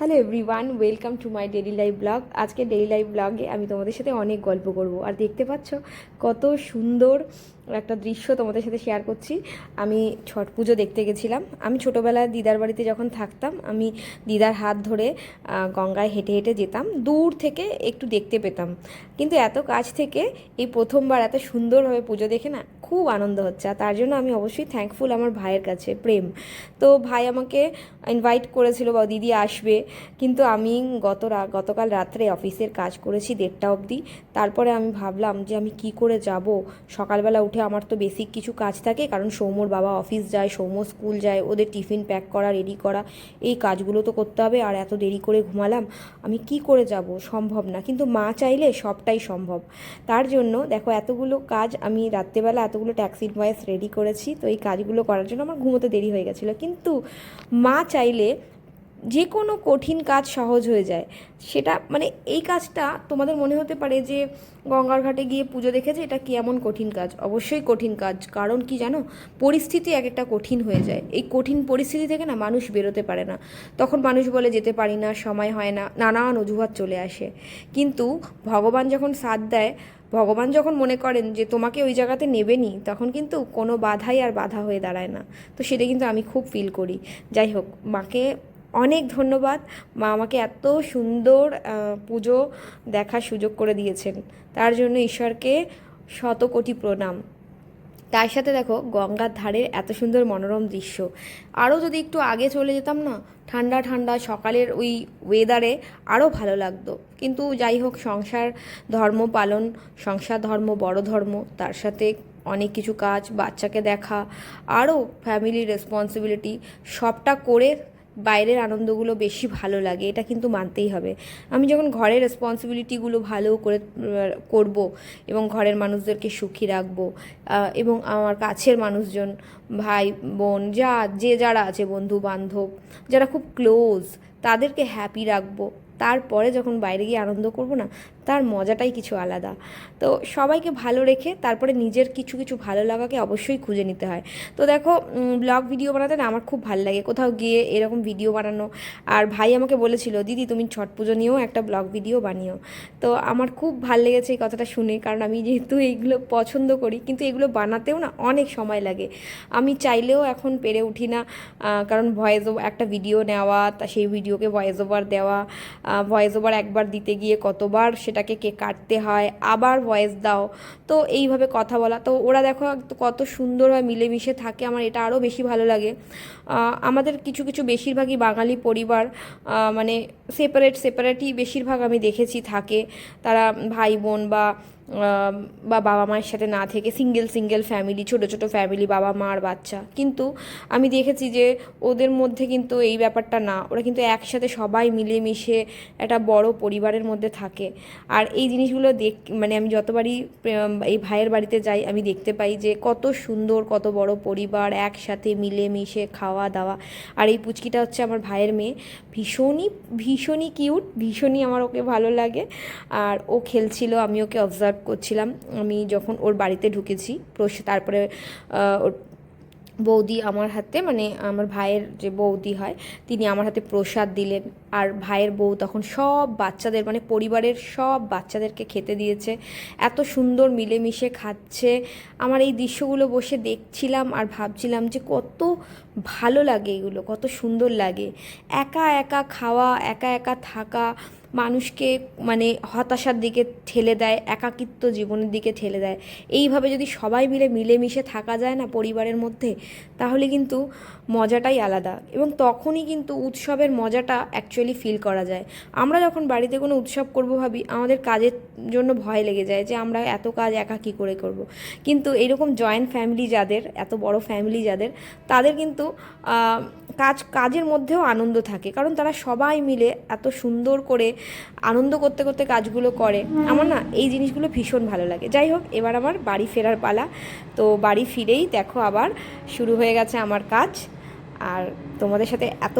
Hello everyone, welcome to my daily life blog. আজকে daily life ব্লগে আমি তোমাদের সাথে অনেক গল্প করব। আর দেখতে পাচ্ছ কত সুন্দর একটা দৃশ্য তোমাদের সাথে শেয়ার করছি। আমি ছট পুজো দেখতে গেছিলাম। আমি ছোটোবেলায় দিদার বাড়িতে যখন থাকতাম, আমি দিদার হাত ধরে গঙ্গায় হেঁটে হেঁটে যেতাম। দূর থেকে একটু দেখতে পেতাম। কিন্তু এত কাছ থেকে এই প্রথমবার এত সুন্দরভাবে পুজো দেখে না খুব আনন্দ হচ্ছে আর তার জন্য আমি অবশ্যই থ্যাঙ্কফুল আমার ভাইয়ের কাছে, প্রেম। তো ভাই আমাকে ইনভাইট করেছিল বা দিদি আসবে, কিন্তু আমি গত গতকাল রাত্রে অফিসের কাজ করেছি দেড়টা অবধি। তারপরে আমি ভাবলাম যে আমি কি করে যাব? সকালবেলা উঠে আমার তো বেসিক কিছু কাজ থাকে, কারণ সৌম্যর বাবা অফিস যায়, সৌম্য স্কুল যায়, ওদের টিফিন প্যাক করা রেডি করা, এই কাজগুলো তো করতে হবে। আর এত দেরি করে ঘুমালাম, আমি কি করে যাব? সম্ভব না। কিন্তু মা চাইলে সবটাই সম্ভব। তার জন্য দেখো এতগুলো কাজ আমি রাত্রেবেলা এতগুলো ট্যাক্সি ভয়েস রেডি করেছি, তো এই কাজগুলো করার জন্য আমার ঘুমোতে দেরি হয়ে গেছিল। কিন্তু মা চাইলে যে কোনো কঠিন কাজ সহজ হয়ে যায়। সেটা মানে এই কাজটা তোমাদের মনে হতে পারে যে গঙ্গার ঘাটে গিয়ে পুজো দেখেছে, এটা কি এমন কঠিন কাজ? অবশ্যই কঠিন কাজ। কারণ কি জানো? পরিস্থিতি এক একটা কঠিন হয়ে যায়। এই কঠিন পরিস্থিতি থেকে না মানুষ বেরোতে পারে না। তখন মানুষ বলে, যেতে পারি না, সময় হয় না। নানান অজুহাত চলে আসে। কিন্তু ভগবান যখন সাথ দেয়, ভগবান যখন মনে করেন যে, তোমাকে ওই জায়গাতে নেবেনি, তখন কিন্তু কোনো বাধাই আর বাধা হয়ে দাঁড়ায় না। তো সেটা কিন্তু আমি খুব ফিল করি। যাই হোক, মাকে অনেক ধন্যবাদ। মা আমাকে এত সুন্দর পুজো দেখার সুযোগ করে দিয়েছেন। তার জন্য ঈশ্বরকে শত কোটি প্রণাম। তার সাথে দেখো, গঙ্গার ধারের এত সুন্দর মনোরম দৃশ্য। আরও যদি একটু আগে চলে যেতাম না, ঠান্ডা ঠান্ডা সকালের ওই ওয়েদারে আরও ভালো লাগতো। কিন্তু যাই হোক, সংসার ধর্ম পালন, সংসার ধর্ম বড় ধর্ম, তার সাথে অনেক কিছু কাজ, বাচ্চাকে দেখা, আরও ফ্যামিলি রেসপন্সিবিলিটি সবটা করে বাইরের আনন্দগুলো বেশি ভালো লাগে, এটা কিন্তু মানতেই হবে। আমি যখন ঘরের রেসপন্সিবিলিটিগুলো ভালো করে করব এবং ঘরের মানুষদেরকে সুখী রাখব এবং আমার কাছের মানুষজন, ভাই, বোন, যা, যে যারা আছে বন্ধু বান্ধব যারা খুব ক্লোজ তাদেরকে হ্যাপি রাখব। তারপরে যখন বাইরে গিয়ে আনন্দ করব না, তার মজাটাই কিছু আলাদা। তো সবাইকে ভালো রেখে তারপরে নিজের কিছু কিছু ভালো লাগাকে অবশ্যই খুঁজে নিতে হয়। তো দেখো ব্লগ ভিডিও বানাতে না আমার খুব ভালো লাগে। কোথাও গিয়ে এরকম ভিডিও বানানো। আর ভাই আমাকে বলেছিল, দিদি, তুমি ছট পুজো নিয়েও একটা ব্লগ ভিডিও বানিও। তো আমার খুব ভালো লেগেছে এই কথাটা শুনে, কারণ আমি যেহেতু এইগুলো পছন্দ করি, কিন্তু এগুলো বানাতেও না অনেক সময় লাগে। আমি চাইলেও এখন পেরে উঠি না কারণ ভয়েস একটা ভিডিও নেওয়া, তা সেই ভিডিওকে ভয়েস ওভার দেওয়া ভয়েস ওভার একবার দিতে গিয়ে কতবার সেটাকে কে কাটতে হয়, আবার ভয়েস দাও। তো এইভাবে কথা বলা। তো ওরা দেখো কত সুন্দরভাবে মিলেমিশে থাকে। আমার এটা আরও বেশি ভালো লাগে। আমাদের কিছু কিছু বেশিরভাগই বাঙালি পরিবার মানে সেপারেট সেপারেটই বেশিরভাগ আমি দেখেছি থাকে। তারা ভাই বোন বা বা বাবা মায়ের সাথে না থেকে সিঙ্গেল সিঙ্গেল ফ্যামিলি ছোট ছোট ফ্যামিলি বাবা মা আর বাচ্চা। কিন্তু আমি দেখেছি যে ওদের মধ্যে কিন্তু এই ব্যাপারটা না। ওরা কিন্তু একসাথে সবাই মিলেমিশে একটা বড় পরিবারের মধ্যে থাকে। আর এই জিনিসগুলো দেখ মানে আমি যতবারই এই ভাইয়ের বাড়িতে যাই, আমি দেখতে পাই যে কত সুন্দর, কত বড় পরিবার একসাথে মিলেমিশে খাওয়া দাওয়া আর এই পুচকিটা হচ্ছে আমার ভাইয়ের মেয়ে। ভীষণই ভীষণই কিউট ভীষণই আমার ওকে ভালো লাগে। আর ও খেলছিল, আমি ওকে অবজার্ভ করছিলাম, আমি যখন ওর বাড়িতে ঢুকেছি তারপরে ওর বৌদি আমার হাতে মানে আমার ভাইয়ের যে বৌদি হয়, তিনি আমার হাতে প্রসাদ দিলেন। আর ভাইয়ের বউ তখন সব বাচ্চাদের মানে পরিবারের সব বাচ্চাদেরকে খেতে দিয়েছে। এত সুন্দর মিলেমিশে খাচ্ছে। আমার এই দৃশ্যগুলো বসে দেখছিলাম আর ভাবছিলাম যে কত ভালো লাগে এগুলো, কত সুন্দর লাগে। একা একা খাওয়া, একা একা থাকা মানুষকে মানে হতাশার দিকে ঠেলে দেয়, একাকিত্ব জীবনের দিকে ঠেলে দেয়। এইভাবে যদি সবাই মিলে মিলেমিশে থাকা যায় না পরিবারের মধ্যে, তাহলে কিন্তু মজাটাই আলাদা। এবং তখনই কিন্তু উৎসবের মজাটা অ্যাকচুয়ালি ফিল করা যায়। আমরা যখন বাড়িতে কোনো উৎসব করব ভাবি, আমাদের কাজের জন্য ভয় লেগে যায় যে আমরা এত কাজ একা কী করে করব। কিন্তু এরকম জয়েন্ট ফ্যামিলি যাদের, এত বড় ফ্যামিলি যাদের, তাদের কিন্তু কাজ, কাজের মধ্যেও আনন্দ থাকে। কারণ তারা সবাই মিলে এত সুন্দর করে আনন্দ করতে করতে কাজগুলো করে। আমার না এই জিনিসগুলো ভীষণ ভালো লাগে। যাই হোক, এবার আমার বাড়ি ফেরার পালা। তো বাড়ি ফিরেই দেখো আবার শুরু হয়ে গেছে আমার কাজ। আর তোমাদের সাথে এত